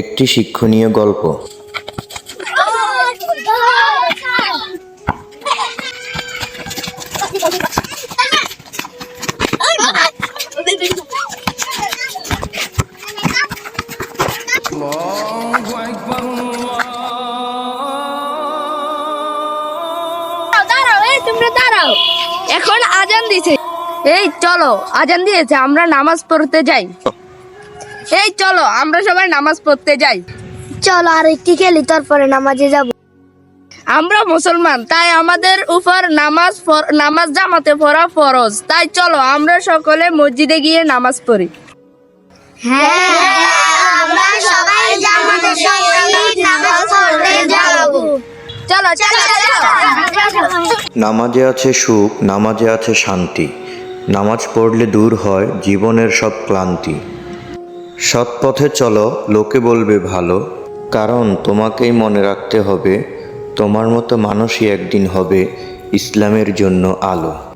একটি শিক্ষণীয় গল্প। দাঁড়াও এখন আজান দিছে। এই, চলো, আজান দিয়েছে, আমরা নামাজ পড়তে যাই। এই চলো আমরা সবাই নামাজ পড়তে যাই। চলো আর একটি খেলি তারপরে নামাজে যাব। আমরা মুসলমান তাই আমাদের উপর নামাজ নামাজ জামাতে পড়া ফরজ। তাই চলো আমরা সকলে মসজিদে গিয়ে নামাজ পড়ি। আমরা সবাই জামাতের নামাজ পড়তে যাব চলো চলো চলো। নামাজে আছে সুখ নামাজে আছে শান্তি। নামাজ পড়লে দূর হয় জীবনের সব ক্লান্তি। সৎ পথে চলো, লোকে বলবে ভালো। কারণ তোমাকেই মনে রাখতে হবে, তোমার মতো মানুষই একদিন হবে ইসলামের জন্য আলো।